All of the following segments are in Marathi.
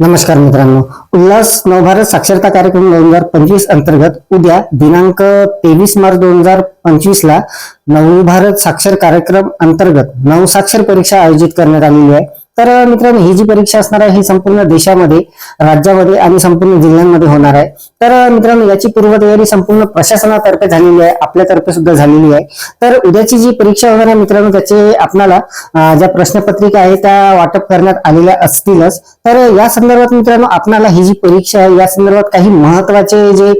नमस्कार मित्रांनो. उल्हास नवभारत साक्षरता कार्यक्रम दोन हजार पंचवीस अंतर्गत उद्या दिनांक तेवीस मार्च दोन हजार पंचवीस ला नवभारत साक्षर कार्यक्रम अंतर्गत नवसाक्षर परीक्षा आयोजित करण्यात आलेली आहे. तर मित्रांनो ही जी परीक्षा असणार आहे ही संपूर्ण देशामध्ये राज्यामध्ये आणि संपूर्ण जिल्ह्यांमध्ये होणार आहे. तर मित्रांनो याची पूर्वतयारी संपूर्ण प्रशासनातर्फे झालेली आहे आपल्यातर्फे सुद्धा झालेली आहे. तर उद्याची जी परीक्षा होणार आहे मित्रांनो त्याचे आपणाला ज्या प्रश्नपत्रिका आहे त्या वाटप करण्यात आलेल्या असतीलच. तर या संदर्भात मित्रांनो आपणाला ही जी परीक्षा आहे या संदर्भात काही महत्त्वाचे जे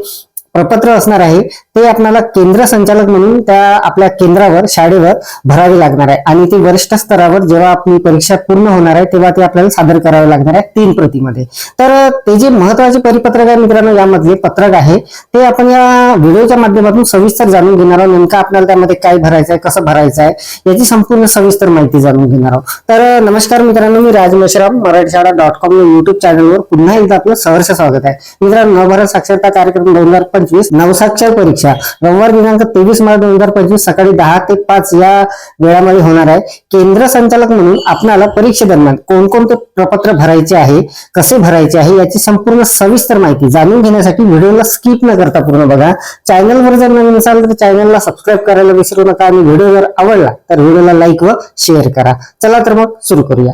प्रपत्र असणार आहे ते आपल्याला केंद्र संचालक म्हणून त्या आपल्या केंद्रावर शाळेवर भरावे लागणार आहे. आणि ते वरिष्ठ स्तरावर जेव्हा आपली परीक्षा पूर्ण होणार आहे तेव्हा ते आपल्याला सादर करावे लागणार आहे तीन प्रतीमध्ये. तर ते जे महत्त्वाचे परिपत्रक आहे मित्रांनो यामधले पत्रक आहे ते आपण या व्हिडिओच्या माध्यमातून सविस्तर जाणून घेणार आहोत. नेमकं आपल्याला त्यामध्ये काय भरायचं आहे कसं भरायचं आहे याची संपूर्ण सविस्तर माहिती जाणून घेणार आहोत. तर नमस्कार मित्रांनो मी राज मेश्राम मराठी शाळा डॉट कॉम या युट्यूब चॅनलवर पुन्हा एकदा आपलं सहर्ष स्वागत आहे. मित्रांनो नवभारत साक्षरता कार्यक्रम दोन हजार पंचवीस नवसाक्षर परीक्षा. रविवार दिनांक तेवीस मार्च दोन हजार पंचवीस सकाळी दहा ते पाच या वेळामध्ये होणार आहे. केंद्र संचालक म्हणून आपणाला परीक्षेदरम्यान कोणकोणते प्रपत्र भरायचे आहे कसे भरायचे आहे याची संपूर्ण सविस्तर माहिती जाणून घेण्यासाठी व्हिडिओला स्किप न करता पूर्ण बघा. चॅनलवर जर नवीन असाल तर चॅनलला सबस्क्राईब करायला विसरू नका आणि व्हिडिओ जर आवडला तर व्हिडिओला लाईक व शेअर करा. चला तर मग सुरू करूया.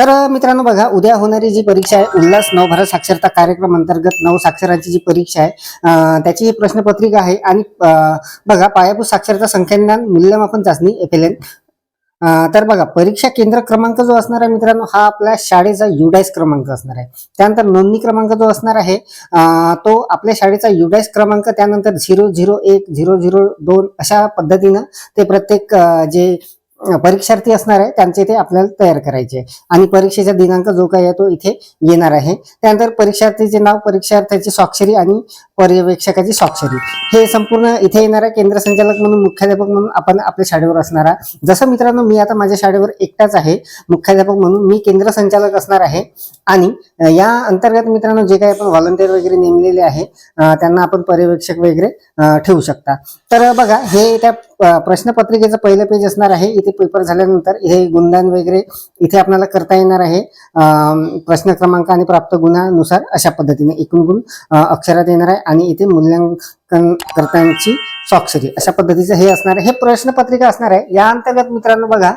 तर मित्रांनो बघा उद्या होणारी जी परीक्षा आहे उल्हास नवभारत साक्षरता कार्यक्रम अंतर्गत नऊ साक्षरांची जी परीक्षा आहे त्याची ही प्रश्नपत्रिका आहे आणि बघा पायाभूत साक्षरता संख्याज्ञान मूल्यमापन चाचणी एफ एल एन तर बघा परीक्षा केंद्र क्रमांक जो असणार आहे मित्रांनो हा आपल्या शाळेचा युडाईस क्रमांक असणार आहे. त्यानंतर नोंदणी क्रमांक जो असणार आहे तो आपल्या शाळेचा युडाईस क्रमांक त्यानंतर झिरो झिरो एक झिरो झिरो दोन अशा पद्धतीनं ते प्रत्येक जे परीक्षार्थी असणार आहे त्यांचे ते आपल्याला तयार करायचे आहे. आणि परीक्षेचा दिनांक जो काही आहे तो इथे येणार आहे. त्यानंतर परीक्षार्थीचे नाव परीक्षार्थ्याची स्वाक्षरी आणि पर्यवेक्षकाची स्वाक्षरी हे संपूर्ण इथे येणार आहे केंद्र संचालक म्हणून मुख्याध्यापक म्हणून आपण आपल्या शाळेवर असणार आहे जसं मित्रांनो मी आता माझ्या शाळेवर एकटाच आहे मुख्याध्यापक म्हणून मी केंद्र संचालक असणार आहे. आणि या अंतर्गत मित्रांनो जे काही आपण व्हॉलंटियर वगैरे नेमलेले आहे त्यांना आपण पर्यवेक्षक वगैरे ठेवू शकता. तर बघा हे त्या प्रश्नपत्रिकेचं पहिलं पेज असणार आहे. इथे पेपर झाल्यानंतर हे गुणदान वगैरे इथे आपल्याला करता येणार आहे. प्रश्न क्रमांक आणि प्राप्त गुणानुसार अशा पद्धतीने एकूण गुण अक्षरात येणार आहे आणि इथे मूल्यांकन करतांची स्वाक्षरी अशा पद्धतीचं हे असणार आहे. हे प्रश्नपत्रिका असणार आहे. या अंतर्गत मित्रांनो बघा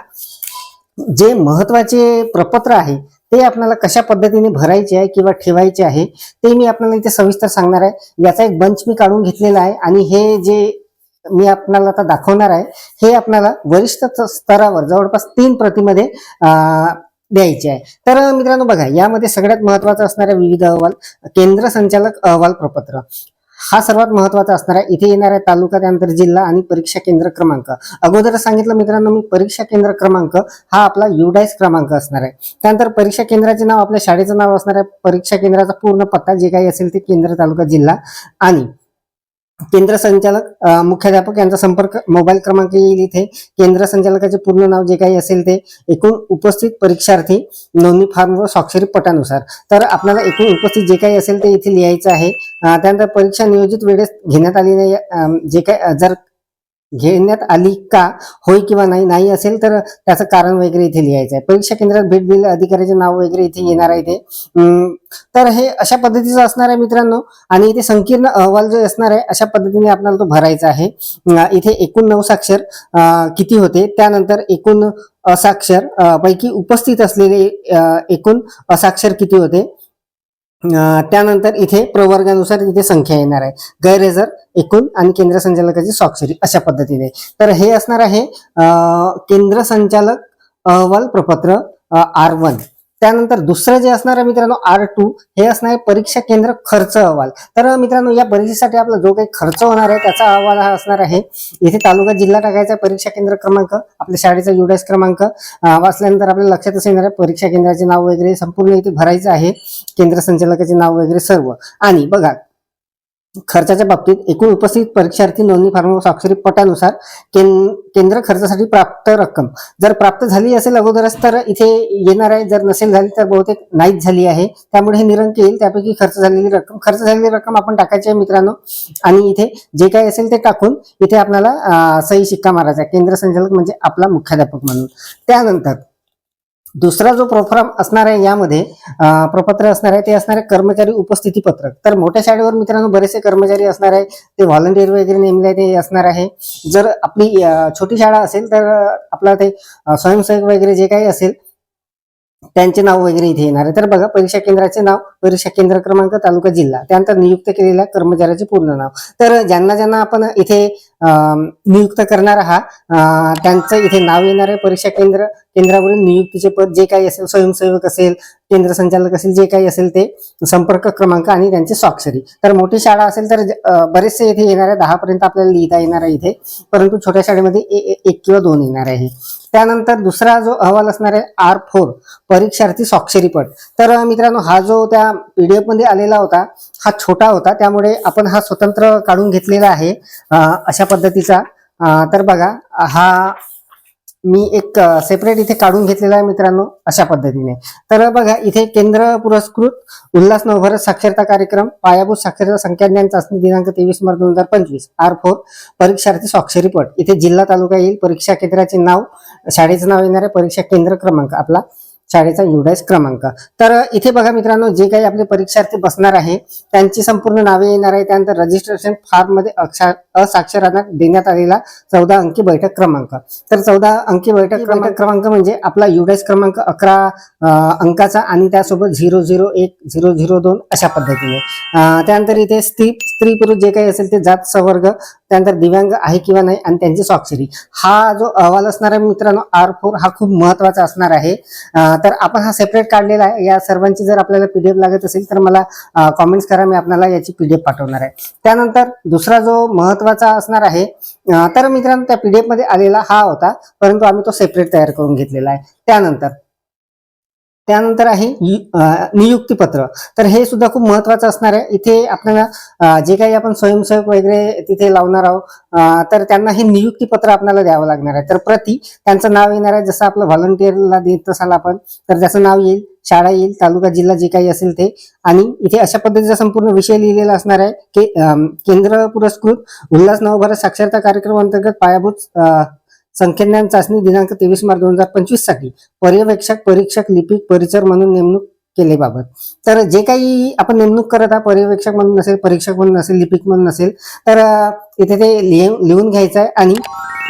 जे महत्त्वाचे प्रपत्र आहे ते आपल्याला कशा पद्धतीने भरायचे आहे किंवा ठेवायचे आहे ते मी आपल्याला इथे सविस्तर सांगणार आहे. याचा एक बंच मी काढून घेतलेला आहे आणि हे जे मी आपल्याला आता दाखवणार आहे. हे आपल्याला वरिष्ठ स्तरावर जवळपास तीन प्रतिमध्ये द्यायचे आहे. तर मित्रांनो बघा यामध्ये सगळ्यात महत्त्वाचा असणारा विविध अहवाल केंद्र संचालक अहवाल प्रपत्र. हा सर्वात महत्त्वाचा असणार आहे इथे येणार आहे तालुका त्यानंतर जिल्हा आणि परीक्षा केंद्र क्रमांक. अगोदर सांगितलं मित्रांनो मी परीक्षा केंद्र क्रमांक हा आपला युडाईस क्रमांक असणार आहे. त्यानंतर परीक्षा केंद्राचे नाव आपल्या शाळेचं नाव असणार आहे परीक्षा केंद्राचा पूर्ण पत्ता जे काही असेल ते केंद्र तालुका जिल्हा आणि केंद्र संचालक मुख्याध्यापक यांचा संपर्क मोबाईल क्रमांक येईल इथे. केंद्र संचालकाचे पूर्ण नाव जे काही असेल ते एकूण उपस्थित परीक्षार्थी नोंदणी फॉर्म व स्वाक्षरी पटानुसार. तर आपल्याला एकूण उपस्थित जे काही असेल ते इथे लिहायचं आहे. त्यानंतर परीक्षा नियोजित वेळेस घेण्यात आली नाही जे काही जर घेण्यात आली का? होय किंवा नाही? नाही असेल तर त्याचं कारण वगैरे इथे लिहायचं आहे. परीक्षा केंद्रात भेट दिलेल्या अधिकाऱ्याचे नाव वगैरे इथे येणार आहे इथे तर हे अशा पद्धतीचं असणार आहे मित्रांनो. आणि इथे संकीर्ण अहवाल जो असणार आहे अशा पद्धतीने आपल्याला तो भरायचा आहे. इथे एकूण नऊ साक्षर किती होते? त्यानंतर एकूण असाक्षर पैकी उपस्थित असलेले एकूण असाक्षर किती होते? त्यानंतर इथे प्रवर्गानुसार इथे संख्या येणार आहे. गैरहजर एकूण आणि केंद्र संचालकाची स्वाक्षरी अशा पद्धतीने. तर हे असणार आहे केंद्र संचालक अहवाल प्रपत्र आर वन. त्यानंतर दुसरं जे असणार आहे मित्रांनो आर टू हे असणार आहे परीक्षा केंद्र खर्च अहवाल. तर मित्रांनो या परीक्षेसाठी आपला जो काही खर्च होणार आहे त्याचा अहवाल हा असणार आहे. इथे तालुका जिल्हा टाकायचा परीक्षा केंद्र क्रमांक आपल्या शाळेचा युडाईस क्रमांक. वाचल्यानंतर आपल्याला लक्षातच येणार आहे परीक्षा केंद्राचे नाव वगैरे संपूर्ण इथे भरायचं आहे. केंद्र संचालकाचे नाव वगैरे सर्व. आणि बघा खर्चाच्या बाबतीत एकूण उपस्थित परीक्षार्थी नोंदणी फार्म स्वाक्षरी पटानुसार कें- केंद्र खर्चासाठी प्राप्त रक्कम. जर प्राप्त झाली असेल अगोदरच तर इथे येणार आहे. जर नसेल झाली तर बहुतेक नाहीच झाली आहे. त्यामुळे हे निरंक येईल. त्यापैकी खर्च झालेली रक्कम खर्च झालेली रक्कम आपण टाकायची आहे मित्रांनो. आणि इथे जे काही असेल ते टाकून इथे आपल्याला सही शिक्का मारायचा आहे. केंद्र संचालक म्हणजे आपला मुख्याध्यापक म्हणून. त्यानंतर दुसरा जो प्रोफॉर्म असणार आहे यामध्ये प्रपत्र असणार आहे ते असणार आहे कर्मचारी उपस्थिती पत्रक. तर मोठ्या शाळेवर मित्रांनो बरेचसे कर्मचारी असणार आहे ते व्हॉलंटिअर वगैरे नेमले आहे ते असणार आहे. जर आपली छोटी शाळा असेल तर आपला ते स्वयंसेवक वगैरे जे काही असेल त्यांचे नाव वगैरे इथे येणार आहे. तर बघा परीक्षा केंद्राचे नाव परीक्षा केंद्र क्रमांक तालुका जिल्हा. त्यानंतर नियुक्त केलेल्या कर्मचाऱ्याचे पूर्ण नाव. तर ज्यांना ज्यांना आपण इथे नियुक्त करणार आहात त्यांचं इथे नाव येणार आहे परीक्षा केंद्र. केंद्रावरील नियुक्तीचे पद जे काही असेल स्वयंसेवक असेल केंद्र संचालक असेल जे काही असेल ते संपर्क क्रमांक आणि त्यांची स्वाक्षरी. तर मोठी शाळा असेल तर बरेचसे इथे येणार आहे दहा पर्यंत आपल्याला लिहिता येणार आहे इथे परंतु छोट्या शाळेमध्ये ए- ए- एक किंवा दोन येणार आहे. त्यानंतर दुसरा जो अहवाल असणार आहे आर फोर परीक्षार्थी स्वाक्षरीपट तर मित्रांनो हा जो त्या पीडीएफमध्ये आलेला होता हा छोटा होता त्यामुळे आपण हा स्वतंत्र काढून घेतलेला आहे अशा पद्धतीचा. तर बघा हा मी एक सेपरेट इथे काढून घेतलेला आहे मित्रांनो अशा पद्धतीने. तर बघा इथे केंद्र पुरस्कृत उल्हास नवभारत साक्षरता कार्यक्रम पायाभूत साक्षरता संख्याज्ञान चाचणी दिनांक तेवीस मार्च दोन हजार पंचवीस आर फोर परीक्षार्थी स्वाक्षरीपट इथे जिल्हा तालुका येईल परीक्षा केंद्राचे नाव शाळेचं नाव येणार आहे परीक्षा केंद्र क्रमांक आपला. शाळेचा युडायस क्रमांक. तर इथे बघा मित्रांनो जे काही आपले परीक्षार्थी बसणार आहे त्यांची संपूर्ण नावे येणार आहे. त्यानंतर रजिस्ट्रेशन फॉर्ममध्ये असाक्षरांना देण्यात आलेला चौदा अंकी बैठक क्रमांक. तर चौदा अंकी बैठक बैठक क्रमांक म्हणजे आपला युडायस क्रमांक अकरा अंकाचा आणि त्यासोबत झिरो झिरो एक झिरो झिरो दोन अशा पद्धतीने. त्यानंतर इथे स्त्री स्त्री पुरुष जे काही असेल ते जात सवर्ग त्यानंतर दिव्यांग आहे किंवा नाही आणि त्यांची स्वाक्षरी. हा जो अहवाल असणार आहे मित्रांनो आर फोर हा खूप महत्त्वाचा असणार आहे. तर आपण हा सेपरेट काढलेला आहे. या सर्वांची जर आपल्याला पीडीएफ लागत असेल तर मला कॉमेंट्स करा. मी आपल्याला याची पीडीएफ पाठवणार आहे. त्यानंतर दुसरा जो महत्त्वाचा असणार आहे तर मित्रांनो त्या पीडीएफमध्ये आलेला हा होता. परंतु आम्ही तो सेपरेट तयार करून घेतलेला आहे. त्यानंतर त्यानंतर आहे नियुक्ती पत्र नियुक्तीपत्र. तर हे सुद्धा खूप महत्वाचं असणार आहे. इथे आपल्याला जे काही आपण स्वयंसेवक वगैरे तिथे लावणार आहोत तर त्यांना हे नियुक्तीपत्र आपल्याला द्यावं लागणार आहे. तर प्रति त्यांचं नाव येणार आहे. जसं आपलं व्हॉलंटिअरला देत असाल आपण तर त्याचं नाव येईल शाळा येईल तालुका जिल्हा जे काही असेल ते. आणि इथे अशा पद्धतीचा संपूर्ण विषय लिहिलेला असणार आहे. की केंद्र पुरस्कृत उल्हास नवभारत साक्षरता कार्यक्रम अंतर्गत पायाभूत संख्याज्ञान चाचणी दिनांक तेवीस मार्च दोन हजार पंचवीससाठी पर्यवेक्षक परीक्षक लिपिक परिचर म्हणून नेमणूक केलेबाबत तर जे काही आपण नेमणूक करत आहात पर्यवेक्षक म्हणून नसेल परीक्षक म्हणून नसेल लिपिक म्हणून नसेल तर इथे ते लिहून लिहून घ्यायचं आहे आणि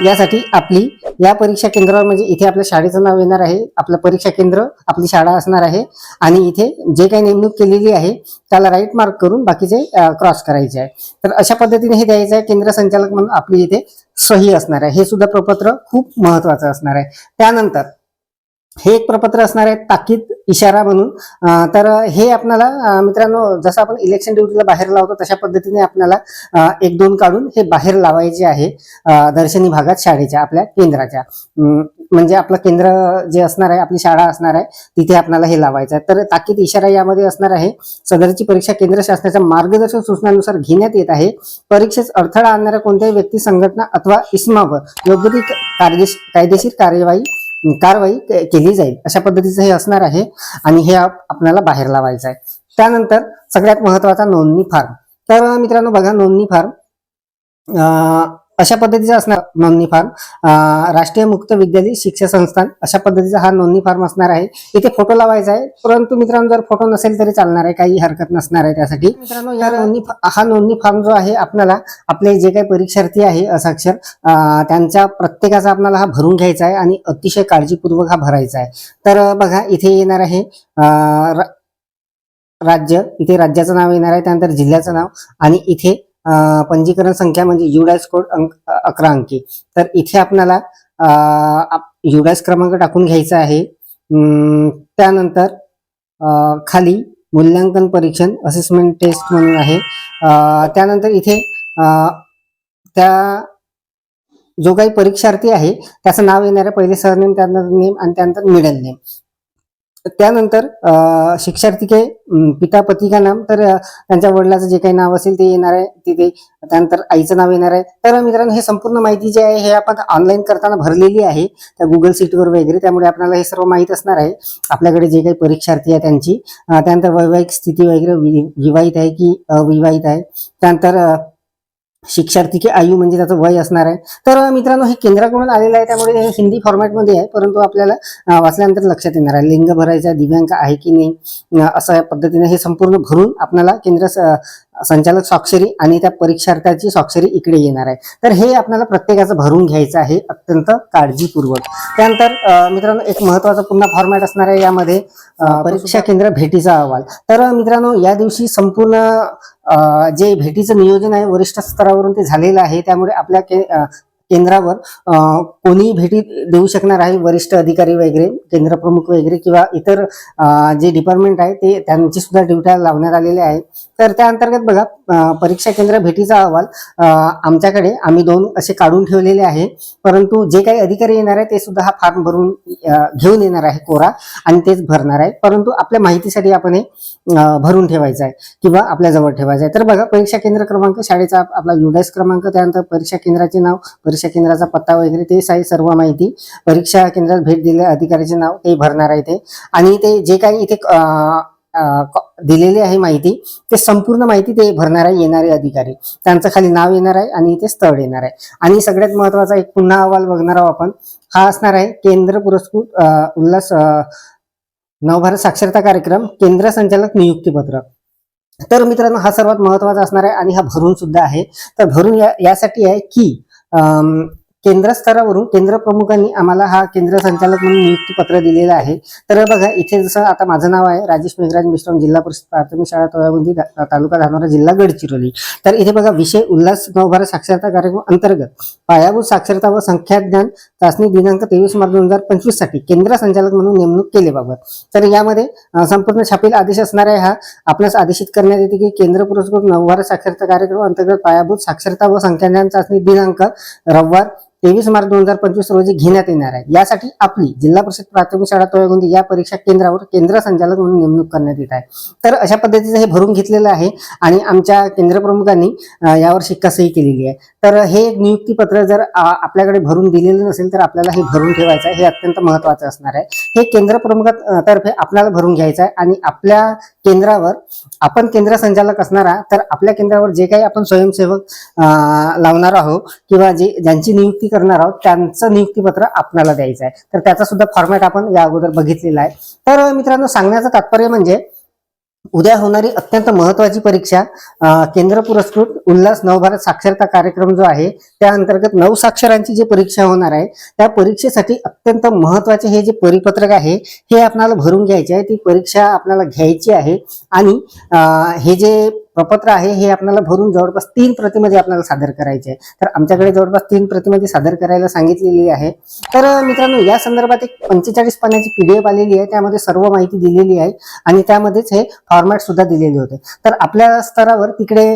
यासाठी आपली या परीक्षा केंद्रावर म्हणजे इथे आपल्या शाळेचं नाव येणार आहे आपलं परीक्षा केंद्र आपली शाळा असणार आहे आणि इथे जे काही नेमणूक केलेली आहे त्याला राईट मार्क करून बाकीचे क्रॉस करायचे आहे. तर अशा पद्धतीने हे द्यायचं आहे केंद्र संचालक म्हणून आपली इथे सही असणार आहे. हे सुद्धा प्रपत्र खूप महत्वाचं असणार आहे. त्यानंतर हे एक प्रपत्र असणार आहे ताकीद इशारा म्हणून. तर हे आपल्याला मित्रांनो जसं आपण इलेक्शन ड्युटीला बाहेर लावतो तशा पद्धतीने आपल्याला एक दोन काढून हे बाहेर लावायचे आहे दर्शनी भागात शाळेच्या आपल्या केंद्राच्या. म्हणजे आपलं केंद्र जे असणार आहे आपली शाळा असणार आहे तिथे आपल्याला हे लावायचं आहे. तर ताकीद इशारा यामध्ये असणार आहे सदरची परीक्षा केंद्र शासनाच्या मार्गदर्शक सूचनानुसार घेण्यात येत आहे. परीक्षेस अडथळा आणणाऱ्या कोणत्याही व्यक्ती संघटना अथवा इस्मावर योग्य ती कायदेशीर कायदेशीर कार्यवाही कारवाई के- केली जाईल. अशा पद्धतीचं हे असणार आहे आणि हे आप- आपल्याला बाहेर लावायचं आहे. त्यानंतर सगळ्यात महत्त्वाचा नोंदणी फार्म. तर मित्रांनो बघा नोंदणी फॉर्म अशा पद्धतीचा असणार नोंदणी फॉर्म. राष्ट्रीय मुक्त विद्यालय शिक्षा संस्थान अशा पद्धतीचा हा नोंदणी फॉर्म असणार आहे. इथे फोटो लावायचा आहे. परंतु मित्रांनो जर फोटो नसेल तरी चालणार आहे. काही हरकत नसणार आहे त्यासाठी. मित्रांनो या नोंदणी हा नोंदणी फॉर्म जो आहे आपल्याला आपले जे काही परीक्षार्थी आहे असाक्षर त्यांच्या प्रत्येकाचा आपल्याला हा भरून घ्यायचा आहे आणि अतिशय काळजीपूर्वक हा भरायचा आहे. तर बघा इथे येणार आहे राज्य. इथे राज्याचं नाव येणार आहे त्यानंतर जिल्ह्याचं नाव आणि इथे पंजीकरण संख्या म्हणजे युडायस कोड अंक अकरा अंकी. तर इथे आपल्याला युडायस क्रमांक टाकून घ्यायचा आहे. त्यानंतर खाली मूल्यांकन परीक्षण असेसमेंट टेस्ट म्हणून आहे. त्यानंतर इथे त्या जो काही परीक्षार्थी आहे त्याचं नाव येणार आहे पहिले सरनेम त्यानंतर नेम आणि त्यानंतर मिडल नेम त्यानंतर अ, शिक्षार्थी के पिता पती का नाम तर त्यांच्या वडिलाचं जे काही नाव असेल ते येणार आहे तिथे. त्यानंतर आईचं नाव येणार आहे. तर मित्रांनो हे संपूर्ण माहिती जी आहे हे आपण ऑनलाईन करताना भरलेली आहे. त्या गुगल सीटवर वगैरे त्यामुळे आपल्याला हे सर्व माहीत असणार आहे. आपल्याकडे जे काही परीक्षार्थी आहे त्यांची. त्यानंतर वैवाहिक स्थिती वगैरे वि- विवाहित आहे की अविवाहित आहे. त्यानंतर शिक्षार्थी की आयु म्हणजे त्याचं वय असणार आहे. तर मित्रांनो हे केंद्राकडून आलेलं आहे. त्यामुळे हे हिंदी फॉर्मॅटमध्ये आहे. परंतु आपल्याला वाचल्यानंतर लक्षात येणार आहे. लिंग भरायचा दिव्यांग आहे की नाही? असं पद्धतीने हे संपूर्ण भरून आपल्याला केंद्र संचालक स्वाक्षरी आणि त्या परीक्षार्थ्याची स्वाक्षरी इकडे येणार आहे. तर हे आपल्याला प्रत्येकाचं भरून घ्यायचं आहे अत्यंत काळजीपूर्वक. त्यानंतर मित्रांनो एक महत्त्वाचा पुन्हा फॉर्मॅट असणार आहे यामध्ये परीक्षा केंद्र भेटीचा अहवाल. तर मित्रांनो या दिवशी संपूर्ण जे भेटीचं नियोजन आहे वरिष्ठ स्तरावरून ते झालेलं आहे. त्यामुळे आपल्या के केंद्रावर अ, कोणीही भेटी देऊ शकणार आहे वरिष्ठ अधिकारी वगैरे केंद्र प्रमुख वगैरे किंवा इतर जे डिपार्टमेंट आहे ते त्यांची सुद्धा ड्युट्या लावण्यात आलेल्या आहे तर त्या अंतर्गत बघा परीक्षा केंद्र भेटीचा अहवाल आमच्याकडे आम्ही दोन असे काढून ठेवलेले आहे. परंतु जे काही अधिकारी येणार आहे ते सुद्धा हा फॉर्म भरून घेऊन येणार आहे कोरा आणि तेच भरणार आहे परंतु आपल्या माहितीसाठी आपण हे भरून ठेवायचं आहे किंवा आपल्या जवळ ठेवायचं आहे. तर बघा परीक्षा केंद्र क्रमांक शाळेचा आपला युडेस क्रमांक त्यानंतर परीक्षा केंद्राचे नाव परीक्षा केंद्राचा पत्ता वगैरे ते आहे सर्व माहिती. परीक्षा केंद्रात भेट दिलेल्या अधिकाऱ्याचे नाव ते भरणार आहे ते. आणि ते जे काही इथे दिलेली आहे माहिती. ते संपूर्ण माहिती ते भरणार आहे येणारे अधिकारी. त्यांचं खाली नाव येणार आहे आणि इथे स्थळ येणार आहे. आणि सगळ्यात महत्त्वाचा एक पुन्हा अहवाल बघणार आहोत आपण. हा असणार आहे केंद्र पुरस्कृत उल्हास नवभारत साक्षरता कार्यक्रम केंद्र संचालक नियुक्तीपत्र तर मित्रांनो हा सर्वात महत्त्वाचा असणार आहे आणि हा भरून सुद्धा आहे. तर भरून या यासाठी आहे की केंद्रस्तरावरून केंद्र स्तरावरून केंद्र प्रमुखांनी आम्हाला हा केंद्र संचालक म्हणून नियुक्ती पत्र दिलेलं आहे. तर बघा इथे जसं आता माझं नाव आहे राजेश मेघराज मिश्रम जिल्हा परिषद प्राथमिक शाळा तोयाबंदी तालुका धानोरा जिल्हा गडचिरोली. तर इथे बघा विषय उल्हास नवभारत साक्षरता कार्यक्रम अंतर्गत पायाभूत साक्षरता व संख्याज्ञान चाचणी दिनांक तेवीस मार्च दोन हजार पंचवीससाठी केंद्र संचालक म्हणून नेमणूक केल्याबाबत तर यामध्ये संपूर्ण छापील आदेश असणार आहे हा. आपल्यास आदेशित करण्यात येते की केंद्र पुरस्कृत नवभारत साक्षरता कार्यक्रम अंतर्गत पायाभूत साक्षरता व संख्याज्ञान चाचणी दिनांक रविवार तेवीस मार्च दोन हजार पंचवीस रोजी घेण्यात येणार आहे. यासाठी आपली जिल्हा परिषद प्राथमिक शाळा तोयगुंदी या परीक्षा केंद्रावर केंद्र संचालक म्हणून नेमणूक करण्यात येत आहे. तर अशा पद्धतीचं हे भरून घेतलेलं आहे आणि आमच्या केंद्र प्रमुखांनी यावर शिक्कासही केलेली आहे. तर हे एक नियुक्तीपत्र जर आपल्याकडे भरून दिलेलं नसेल तर आपल्याला हे भरून ठेवायचं आहे. हे अत्यंत महत्वाचं असणार आहे. हे केंद्र प्रमुखातर्फे आपल्याला भरून घ्यायचं आहे आणि आपल्या केंद्रावर आपण केंद्र संचालक असणारा तर आपल्या केंद्रावर जे काही आपण स्वयंसेवक लावणार आहोत किंवा जे ज्यांची नियुक्ती करणार आहोत त्यांचं नियुक्तीपत्र आपणाला द्यायचं आहे. तर त्याचा सुद्धा फॉर्मॅट आपण या अगोदर बघितलेला आहे. तर मित्रांनो सांगण्याचं तात्पर्य म्हणजे उद्या होणारी अत्यंत महत्वाची परीक्षा केंद्र पुरस्कृत उल्हास नवभारत साक्षरता कार्यक्रम जो आहे त्या अंतर्गत नऊ साक्षरांची जी परीक्षा होणार आहे त्या परीक्षेसाठी अत्यंत महत्त्वाचे हे जे परिपत्रक आहे हे आपल्याला भरून घ्यायचे आहे. ती परीक्षा आपल्याला घ्यायची आहे. आणि हे जे प्रपत्र आहे हे आपल्याला भरून जवळपास तीन प्रतिमध्ये आपल्याला सादर करायचे आहे. तर आमच्याकडे जवळपास तीन प्रतिमध्ये सादर करायला सांगितलेली आहे. तर मित्रांनो या संदर्भात एक पंचेचाळीस पाण्याची पीडीएफ आलेली आहे. त्यामध्ये सर्व माहिती दिलेली आहे आणि त्यामध्येच हे फॉर्मॅट सुद्धा दिलेले होते. तर आपल्या स्तरावर तिकडे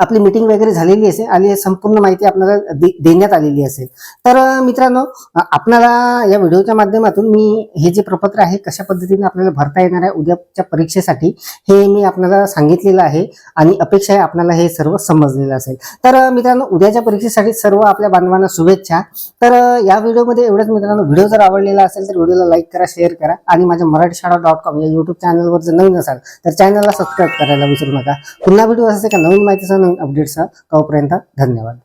आपली मीटिंग वगैरे झालेली असेल आणि संपूर्ण माहिती आपल्याला दे- देण्यात आलेली असेल. तर मित्रांनो आपल्याला या व्हिडिओच्या माध्यमातून मी हे जे प्रपत्र आहे कशा पद्धतीने आपल्याला भरता येणार आहे उद्याच्या परीक्षेसाठी हे मी आपल्याला सांगितलेलं आहे आणि अपेक्षा आहे आपल्याला हे सर्व समजलेलं असेल. तर मित्रांनो उद्याच्या परीक्षेसाठी सर्व आपल्या बांधवांना शुभेच्छा. तर या व्हिडिओमध्ये एवढंच मित्रांनो. व्हिडिओ जर आवडलेला असेल तर व्हिडिओला लाईक करा शेअर करा आणि माझ्या मराठी शाळा डॉट कॉम या युट्यूब चॅनलवर जर नवीन असाल तर चॅनलला सबस्क्राईब करायला विसरू नका. पुन्हा व्हिडिओ असेल का नवीन माहितीसह नवीन अपडेट्ससह तोपर्यंत धन्यवाद.